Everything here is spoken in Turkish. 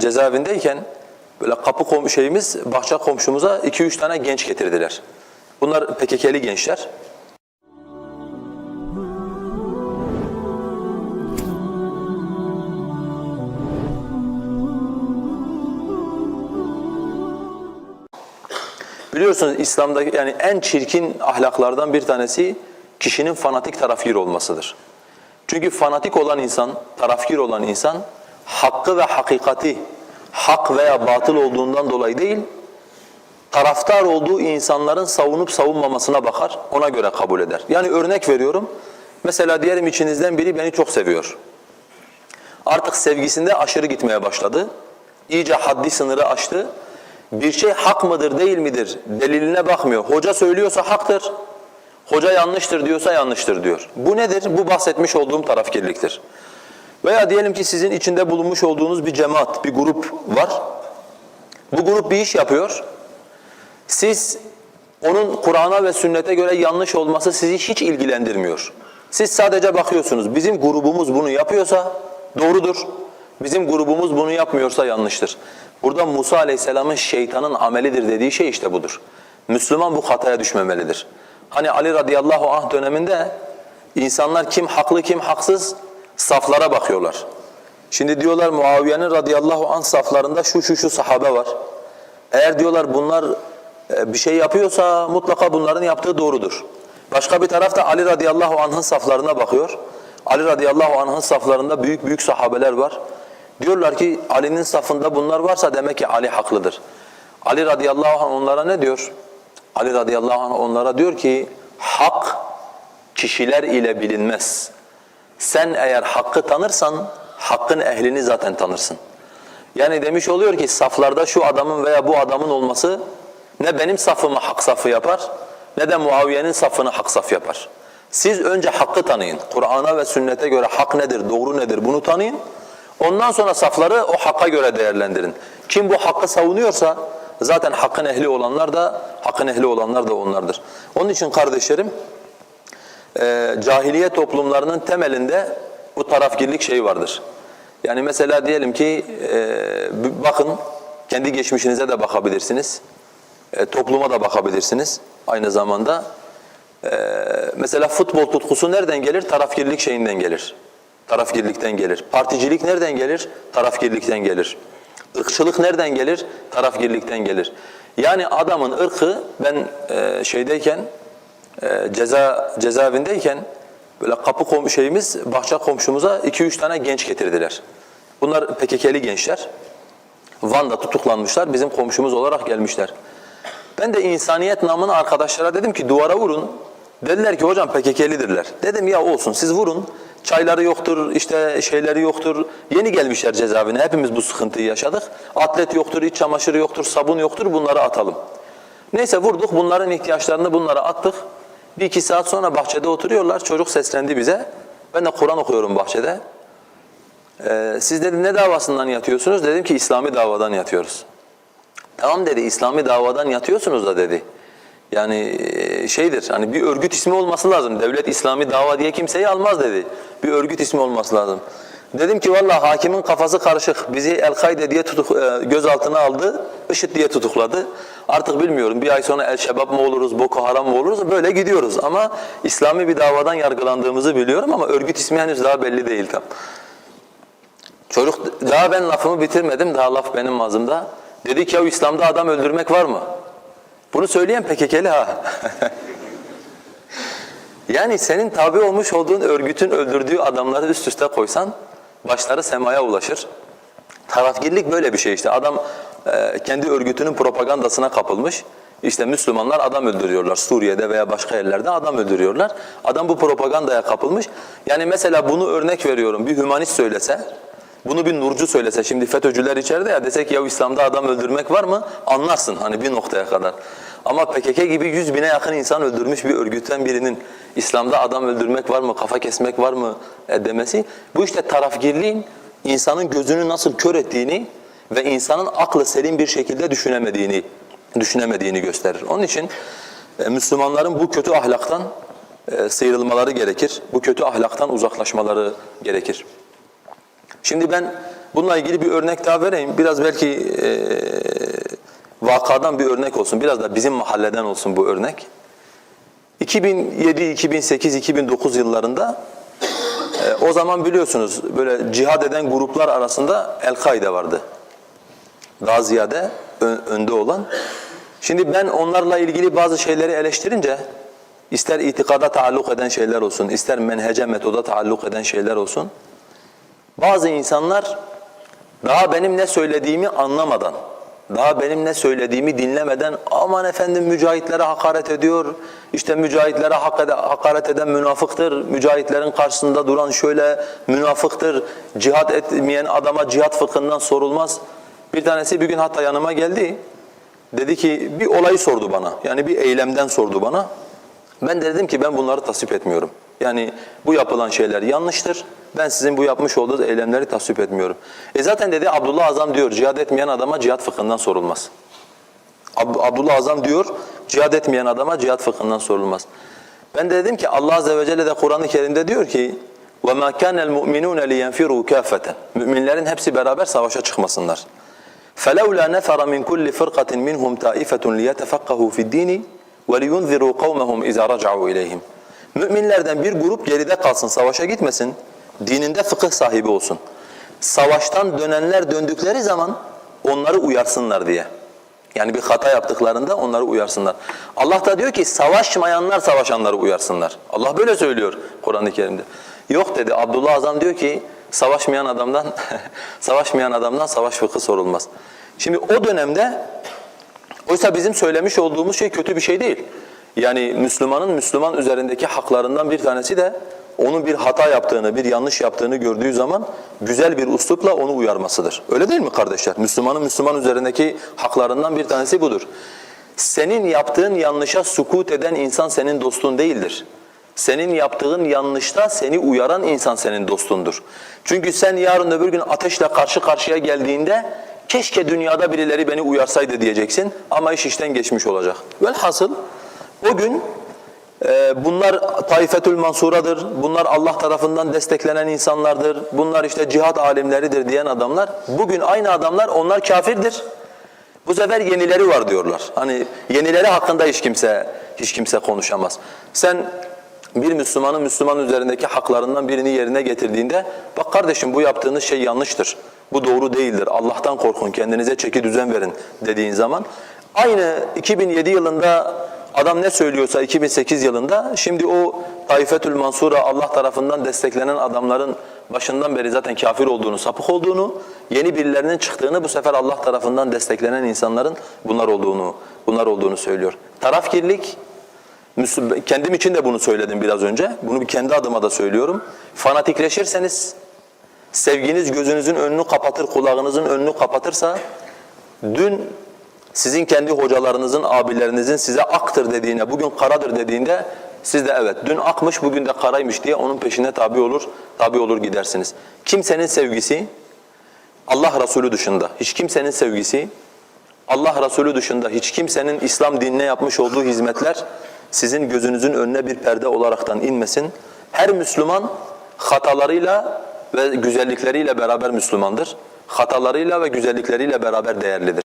cezaevindeyken böyle kapı kom şeyimiz bahçe komşumuza iki üç tane genç getirdiler. Bunlar PKK'li gençler. Biliyorsunuz İslam'da yani en çirkin ahlaklardan bir tanesi kişinin fanatik tarafgir olmasıdır. Çünkü fanatik olan insan, tarafgir olan insan hakkı ve hakikati hak veya batıl olduğundan dolayı değil, taraftar olduğu insanların savunup savunmamasına bakar, ona göre kabul eder. Yani örnek veriyorum, mesela diyelim içinizden biri beni çok seviyor. Artık sevgisinde aşırı gitmeye başladı. İyice haddi sınırı aştı. Bir şey hak mıdır değil midir deliline bakmıyor. Hoca söylüyorsa haktır. Hoca yanlıştır diyorsa yanlıştır diyor. Bu nedir? Bu bahsetmiş olduğum tarafkirliktir. Veya diyelim ki sizin içinde bulunmuş olduğunuz bir cemaat, bir grup var. Bu grup bir iş yapıyor. Siz onun Kur'an'a ve sünnete göre yanlış olması sizi hiç ilgilendirmiyor. Siz sadece bakıyorsunuz. Bizim grubumuz bunu yapıyorsa doğrudur. Bizim grubumuz bunu yapmıyorsa yanlıştır. Burada Musa Aleyhisselam'ın şeytanın amelidir dediği şey işte budur. Müslüman bu hataya düşmemelidir. Hani Ali radıyallahu anh döneminde insanlar kim haklı kim haksız saflara bakıyorlar. Şimdi diyorlar Muaviye'nin radıyallahu anh saflarında şu şu şu sahabe var. Eğer diyorlar bunlar e, bir şey yapıyorsa mutlaka bunların yaptığı doğrudur. Başka bir tarafta Ali radıyallahu anh'ın saflarına bakıyor. Ali radıyallahu anh'ın saflarında büyük büyük sahabeler var. Diyorlar ki Ali'nin safında bunlar varsa demek ki Ali haklıdır. Ali radıyallahu anh onlara ne diyor? Ali radıyallahu anh onlara diyor ki hak kişiler ile bilinmez. Sen eğer hakkı tanırsan hakkın ehlini zaten tanırsın. Yani demiş oluyor ki saflarda şu adamın veya bu adamın olması ne benim safımı hak safı yapar ne de Muaviye'nin safını hak saf yapar. Siz önce hakkı tanıyın. Kur'an'a ve sünnete göre hak nedir, doğru nedir bunu tanıyın. Ondan sonra safları o hakka göre değerlendirin. Kim bu hakkı savunuyorsa zaten hakkın ehli olanlar da hakkın ehli olanlar da onlardır. Onun için kardeşlerim e, cahiliye toplumlarının temelinde bu tarafgirlik şeyi vardır. Yani mesela diyelim ki e, bakın kendi geçmişinize de bakabilirsiniz. E, topluma da bakabilirsiniz aynı zamanda. E, mesela futbol tutkusu nereden gelir? Tarafgirlik şeyinden gelir. Tarafgirlikten gelir. Particilik nereden gelir? Tarafgirlikten gelir. Irkçılık nereden gelir? Tarafgirlikten gelir. Yani adamın ırkı ben e, şeydeyken e, ceza cezaevindeyken böyle kapı kom şeyimiz bahçe komşumuza iki üç tane genç getirdiler. Bunlar PKK'li gençler. Van'da tutuklanmışlar. Bizim komşumuz olarak gelmişler. Ben de insaniyet namına arkadaşlara dedim ki duvara vurun. Dediler ki hocam PKK'lidirler. Dedim ya olsun siz vurun. Çayları yoktur, işte şeyleri yoktur. Yeni gelmişler cezaevine. Hepimiz bu sıkıntıyı yaşadık. Atlet yoktur, iç çamaşırı yoktur, sabun yoktur. Bunları atalım. Neyse vurduk. Bunların ihtiyaçlarını bunlara attık. Bir iki saat sonra bahçede oturuyorlar. Çocuk seslendi bize. Ben de Kur'an okuyorum bahçede. Ee, siz dedi ne davasından yatıyorsunuz? Dedim ki İslami davadan yatıyoruz. Tamam dedi İslami davadan yatıyorsunuz da dedi. Yani e, şeydir hani bir örgüt ismi olması lazım. Devlet İslami dava diye kimseyi almaz dedi. Bir örgüt ismi olması lazım. Dedim ki vallahi hakimin kafası karışık. Bizi El-Kaide diye tutuk, e, gözaltına aldı, IŞİD diye tutukladı. Artık bilmiyorum bir ay sonra El-Şebab mı oluruz, Boko Haram mı oluruz böyle gidiyoruz. Ama İslami bir davadan yargılandığımızı biliyorum ama örgüt ismi henüz daha belli değil tam. Çocuk daha ben lafımı bitirmedim daha laf benim ağzımda. Dedi ki ya İslam'da adam öldürmek var mı? Bunu söyleyen PKK'li ha. yani senin tabi olmuş olduğun örgütün öldürdüğü adamları üst üste koysan başları semaya ulaşır. Tarafgirlik böyle bir şey işte. Adam e, kendi örgütünün propagandasına kapılmış. İşte Müslümanlar adam öldürüyorlar Suriye'de veya başka yerlerde adam öldürüyorlar. Adam bu propagandaya kapılmış. Yani mesela bunu örnek veriyorum bir hümanist söylese, bunu bir nurcu söylese şimdi FETÖ'cüler içeride ya desek ya İslam'da adam öldürmek var mı? Anlarsın hani bir noktaya kadar. Ama PKK gibi yüz bine yakın insan öldürmüş bir örgütten birinin İslam'da adam öldürmek var mı, kafa kesmek var mı e, demesi bu işte tarafgirliğin insanın gözünü nasıl kör ettiğini ve insanın aklı selim bir şekilde düşünemediğini düşünemediğini gösterir. Onun için e, Müslümanların bu kötü ahlaktan e, sıyrılmaları gerekir. Bu kötü ahlaktan uzaklaşmaları gerekir. Şimdi ben Bununla ilgili bir örnek daha vereyim. Biraz belki vakadan bir örnek olsun. Biraz da bizim mahalleden olsun bu örnek. 2007, 2008, 2009 yıllarında e, o zaman biliyorsunuz böyle cihad eden gruplar arasında El-Kaide vardı. Daha ziyade önde olan. Şimdi ben onlarla ilgili bazı şeyleri eleştirince ister itikada taalluk eden şeyler olsun, ister menhece metoda taalluk eden şeyler olsun. Bazı insanlar daha benim ne söylediğimi anlamadan, daha benim ne söylediğimi dinlemeden aman efendim mücahitlere hakaret ediyor, işte mücahitlere hakaret eden münafıktır, mücahitlerin karşısında duran şöyle münafıktır, cihat etmeyen adama cihat fıkhından sorulmaz. Bir tanesi bir gün hatta yanıma geldi, dedi ki bir olayı sordu bana, yani bir eylemden sordu bana. Ben de dedim ki ben bunları tasvip etmiyorum. Yani bu yapılan şeyler yanlıştır. Ben sizin bu yapmış olduğunuz eylemleri tasvip etmiyorum. E zaten dedi Abdullah Azam diyor cihad etmeyen adama cihat fıkhından sorulmaz. Ab- Abdullah Azam diyor cihad etmeyen adama cihat fıkhından sorulmaz. Ben de dedim ki Allah Azze ve Celle de Kur'an-ı Kerim'de diyor ki وَمَا كَانَ الْمُؤْمِنُونَ لِيَنْفِرُوا كَافَةً Müminlerin hepsi beraber savaşa çıkmasınlar. فَلَوْلَا نَفَرَ مِنْ كُلِّ فِرْقَةٍ مِنْهُمْ تَائِفَةٌ لِيَتَفَقَّهُوا فِي الدِّينِ وَلِيُنْذِرُوا قَوْمَهُمْ اِذَا رَجَعُوا اِلَيْهِمْ Müminlerden bir grup geride kalsın, savaşa gitmesin, dininde fıkıh sahibi olsun. Savaştan dönenler döndükleri zaman onları uyarsınlar diye. Yani bir hata yaptıklarında onları uyarsınlar. Allah da diyor ki savaşmayanlar savaşanları uyarsınlar. Allah böyle söylüyor Kur'an-ı Kerim'de. Yok dedi Abdullah Azam diyor ki savaşmayan adamdan savaşmayan adamdan savaş fıkhı sorulmaz. Şimdi o dönemde oysa bizim söylemiş olduğumuz şey kötü bir şey değil. Yani Müslümanın Müslüman üzerindeki haklarından bir tanesi de onun bir hata yaptığını, bir yanlış yaptığını gördüğü zaman güzel bir uslupla onu uyarmasıdır. Öyle değil mi kardeşler? Müslümanın Müslüman üzerindeki haklarından bir tanesi budur. Senin yaptığın yanlışa sukut eden insan senin dostun değildir. Senin yaptığın yanlışta seni uyaran insan senin dostundur. Çünkü sen yarın öbür gün ateşle karşı karşıya geldiğinde keşke dünyada birileri beni uyarsaydı diyeceksin ama iş işten geçmiş olacak. Velhasıl o gün ee, bunlar Taifetül Mansura'dır, bunlar Allah tarafından desteklenen insanlardır, bunlar işte cihat alimleridir diyen adamlar, bugün aynı adamlar onlar kafirdir. Bu sefer yenileri var diyorlar. Hani yenileri hakkında hiç kimse hiç kimse konuşamaz. Sen bir Müslümanın Müslüman üzerindeki haklarından birini yerine getirdiğinde bak kardeşim bu yaptığınız şey yanlıştır. Bu doğru değildir. Allah'tan korkun, kendinize çeki düzen verin dediğin zaman aynı 2007 yılında Adam ne söylüyorsa 2008 yılında şimdi o Taifetül Mansura Allah tarafından desteklenen adamların başından beri zaten kafir olduğunu, sapık olduğunu, yeni birilerinin çıktığını bu sefer Allah tarafından desteklenen insanların bunlar olduğunu, bunlar olduğunu söylüyor. Tarafkirlik kendim için de bunu söyledim biraz önce. Bunu kendi adıma da söylüyorum. Fanatikleşirseniz sevginiz gözünüzün önünü kapatır, kulağınızın önünü kapatırsa dün sizin kendi hocalarınızın, abilerinizin size aktır dediğine, bugün karadır dediğinde siz de evet dün akmış bugün de karaymış diye onun peşine tabi olur, tabi olur gidersiniz. Kimsenin sevgisi Allah Resulü dışında, hiç kimsenin sevgisi Allah Resulü dışında hiç kimsenin İslam dinine yapmış olduğu hizmetler sizin gözünüzün önüne bir perde olaraktan inmesin. Her Müslüman hatalarıyla ve güzellikleriyle beraber Müslümandır. Hatalarıyla ve güzellikleriyle beraber değerlidir.